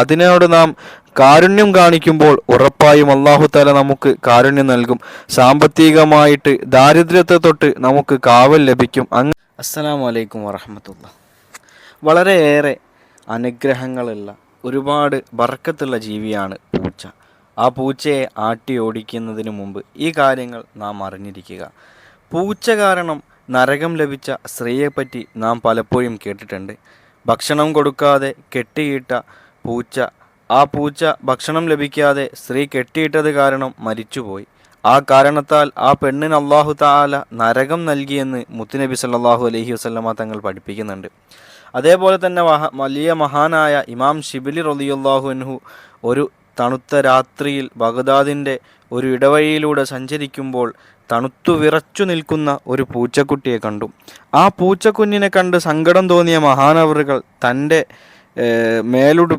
അതിനോട് നാം കാരുണ്യം കാണിക്കുമ്പോൾ ഉറപ്പായും അള്ളാഹു താല നമുക്ക് കാരുണ്യം നൽകും. സാമ്പത്തികമായിട്ട് ദാരിദ്ര്യത്തെ തൊട്ട് നമുക്ക് കാവൽ ലഭിക്കും. അങ്ങ് അസ്സലാമു അലൈക്കും വറഹമത്തുള്ള വളരെയേറെ അനുഗ്രഹങ്ങളുള്ള ഒരുപാട് ബർക്കത്തുള്ള ജീവിയാണ് പൂച്ച. ആ പൂച്ചയെ ആട്ടി ഓടിക്കുന്നതിന് മുമ്പ് ഈ കാര്യങ്ങൾ നാം അറിഞ്ഞിരിക്കുക. പൂച്ച കാരണം നരകം ലഭിച്ച സ്ത്രീയെപ്പറ്റി നാം പലപ്പോഴും കേട്ടിട്ടുണ്ട്. ഭക്ഷണം കൊടുക്കാതെ കെട്ടിയിട്ട പൂച്ച. ആ പൂച്ച ഭക്ഷണം ലഭിക്കാതെ സ്ത്രീ കെട്ടിയിട്ടത് കാരണം മരിച്ചുപോയി. ആ കാരണത്താൽ ആ പെണ്ണിന് അള്ളാഹു താല നരകം നൽകിയെന്ന് മുത്തുനബി സല്ലാഹു അലഹി വസല്ലമ തങ്ങൾ പഠിപ്പിക്കുന്നുണ്ട്. അതേപോലെ തന്നെ വലിയ മഹാനായ ഇമാം ഷിബിലി റളിയല്ലാഹു അൻഹു ഒരു തണുത്ത രാത്രിയിൽ ബഗ്ദാദിന്റെ ഒരു ഇടവഴിയിലൂടെ സഞ്ചരിക്കുമ്പോൾ തണുത്തു വിറച്ചു നിൽക്കുന്ന ഒരു പൂച്ചക്കുട്ടിയെ കണ്ടു. ആ പൂച്ചക്കുഞ്ഞിനെ കണ്ട് സങ്കടം തോന്നിയ മഹാനവറുകൾ തന്റെ മേലുടു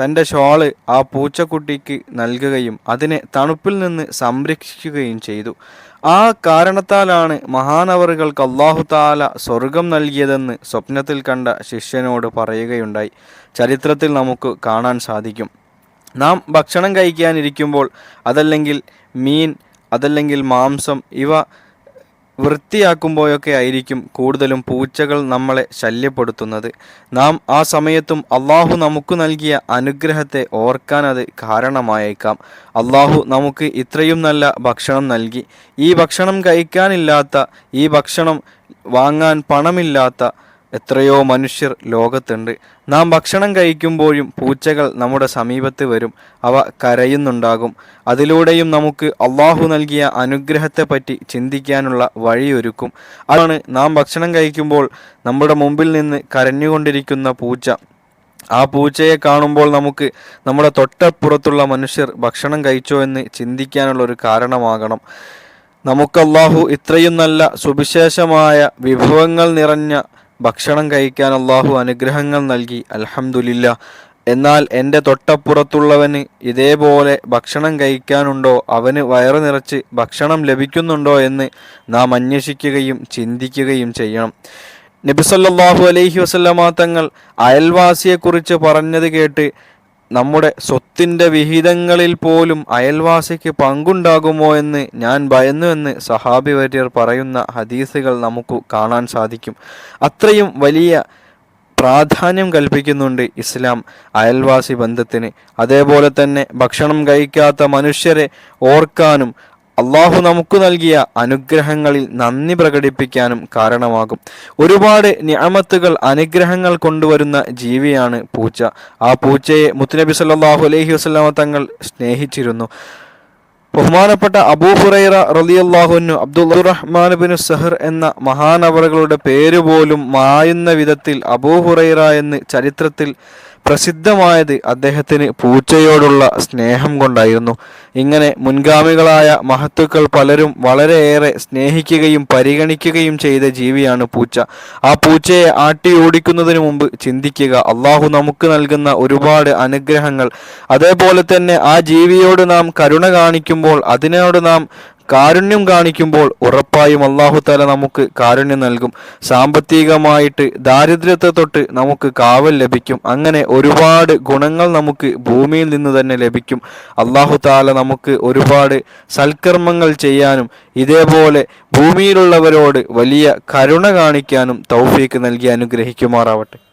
തന്റെ ഷോൾ ആ പൂച്ചക്കുട്ടിക്ക് നൽകുകയും അതിനെ തണുപ്പിൽ നിന്ന് സംരക്ഷിക്കുകയും ചെയ്തു. ആ കാരണത്താലാണ് മഹാനവറുകൾക്ക് അള്ളാഹു താല സ്വർഗം നൽകിയതെന്ന് സ്വപ്നത്തിൽ കണ്ട ശിഷ്യനോട് പറയുകയുണ്ടായി. ചരിത്രത്തിൽ നമുക്ക് കാണാൻ സാധിക്കും. നാം ഭക്ഷണം കഴിക്കാനിരിക്കുമ്പോൾ അതല്ലെങ്കിൽ മീൻ അതല്ലെങ്കിൽ മാംസം ഇവ വൃത്തിയാക്കുമ്പോഴൊക്കെ ആയിരിക്കും കൂടുതലും പൂച്ചകൾ നമ്മളെ ശല്യപ്പെടുത്തുന്നത്. നാം ആ സമയത്തും അള്ളാഹു നമുക്ക് നൽകിയ അനുഗ്രഹത്തെ ഓർക്കാൻ അത് കാരണമായേക്കാം. അള്ളാഹു നമുക്ക് ഇത്രയും നല്ല ഭക്ഷണം നൽകി. ഈ ഭക്ഷണം കഴിക്കാനില്ലാത്ത ഈ ഭക്ഷണം വാങ്ങാൻ പണമില്ലാത്ത എത്രയോ മനുഷ്യർ ലോകത്തുണ്ട്. നാം ഭക്ഷണം കഴിക്കുമ്പോഴും പൂച്ചകൾ നമ്മുടെ സമീപത്ത് വരും. അവ കരയുന്നുണ്ടാകും. അതിലൂടെയും നമുക്ക് അള്ളാഹു നൽകിയ അനുഗ്രഹത്തെപ്പറ്റി ചിന്തിക്കാനുള്ള വഴിയൊരുക്കും. അതാണ് നാം ഭക്ഷണം കഴിക്കുമ്പോൾ നമ്മുടെ മുമ്പിൽ നിന്ന് കരഞ്ഞുകൊണ്ടിരിക്കുന്ന പൂച്ച. ആ പൂച്ചയെ കാണുമ്പോൾ നമുക്ക് നമ്മുടെ തൊട്ടപ്പുറത്തുള്ള മനുഷ്യർ ഭക്ഷണം കഴിച്ചോ എന്ന് ചിന്തിക്കാനുള്ള ഒരു കാരണമാകണം. നമുക്ക് അള്ളാഹു ഇത്രയും നല്ല സുവിശേഷമായ വിഭവങ്ങൾ നിറഞ്ഞ ഭക്ഷണം കഴിക്കാൻ അള്ളാഹു അനുഗ്രഹങ്ങൾ നൽകി അൽഹംദുലില്ല. എന്നാൽ എന്റെ തൊട്ടപ്പുറത്തുള്ളവന് ഇതേപോലെ ഭക്ഷണം കഴിക്കാനുണ്ടോ? അവന് വയറ് നിറച്ച് ഭക്ഷണം ലഭിക്കുന്നുണ്ടോ എന്ന് നാം അന്വേഷിക്കുകയും ചിന്തിക്കുകയും ചെയ്യണം. നബിസല്ലാഹു അലൈഹി വസല്ലമ തങ്ങൾ അയൽവാസിയെക്കുറിച്ച് പറഞ്ഞത് കേട്ട് നമ്മുടെ സ്വത്തിന്റെ വിഹിതങ്ങളിൽ പോലും അയൽവാസിക്ക് പങ്കുണ്ടാകുമോ എന്ന് ഞാൻ ഭയന്നു എന്ന് സഹാബി വര്യർ പറയുന്ന ഹദീസുകൾ നമുക്ക് കാണാൻ സാധിക്കും. അത്രയും വലിയ പ്രാധാന്യം കൽപ്പിക്കുന്നുണ്ട് ഇസ്ലാം അയൽവാസി ബന്ധത്തിന്. അതേപോലെ തന്നെ ഭക്ഷണം കഴിക്കാത്ത മനുഷ്യരെ ഓർക്കാനും അള്ളാഹു നമുക്ക് നൽകിയ അനുഗ്രഹങ്ങളിൽ നന്ദി പ്രകടിപ്പിക്കാനും കാരണമാകും. ഒരുപാട് ഞാമത്തുകൾ അനുഗ്രഹങ്ങൾ കൊണ്ടുവരുന്ന ജീവിയാണ് പൂച്ച. ആ പൂച്ചയെ മുത്തുനബി സല്ലാഹു അലൈഹി വസ്ലാമ തങ്ങൾ സ്നേഹിച്ചിരുന്നു. ബഹുമാനപ്പെട്ട അബൂ ഹുറൈറ റലിയല്ലാഹുനു അബ്ദുൾ റഹ്മാൻ ബിൻ സഹർ എന്ന മഹാനവറുകളുടെ പേര് പോലും മായുന്ന വിധത്തിൽ അബൂ ഹുറൈറ എന്ന് ചരിത്രത്തിൽ പ്രസിദ്ധമായത് അദ്ദേഹത്തിന് പൂച്ചയോടുള്ള സ്നേഹം കൊണ്ടായിരുന്നു. ഇങ്ങനെ മുൻഗാമികളായ മഹത്തുക്കൾ പലരും വളരെയേറെ സ്നേഹിക്കുകയും പരിഗണിക്കുകയും ചെയ്ത ജീവിയാണ് പൂച്ച. ആ പൂച്ചയെ ആട്ടി ഓടിക്കുന്നതിന് മുമ്പ് ചിന്തിക്കുക അള്ളാഹു നമുക്ക് നൽകുന്ന ഒരുപാട് അനുഗ്രഹങ്ങൾ. അതേപോലെ തന്നെ ആ ജീവിയോട് നാം കരുണ കാണിക്കുമ്പോൾ അതിനോട് നാം കാരുണ്യം കാണിക്കുമ്പോൾ ഉറപ്പായും അള്ളാഹു താല നമുക്ക് കാരുണ്യം നൽകും. സാമ്പത്തികമായിട്ട് ദാരിദ്ര്യത്തെ തൊട്ട് നമുക്ക് കാവൽ ലഭിക്കും. അങ്ങനെ ഒരുപാട് ഗുണങ്ങൾ നമുക്ക് ഭൂമിയിൽ നിന്ന് തന്നെ ലഭിക്കും. അള്ളാഹു താല നമുക്ക് ഒരുപാട് സൽക്കർമ്മങ്ങൾ ചെയ്യാനും ഇതേപോലെ ഭൂമിയിലുള്ളവരോട് വലിയ കരുണ കാണിക്കാനും തൗഫീക്ക് നൽകി അനുഗ്രഹിക്കുമാറാവട്ടെ.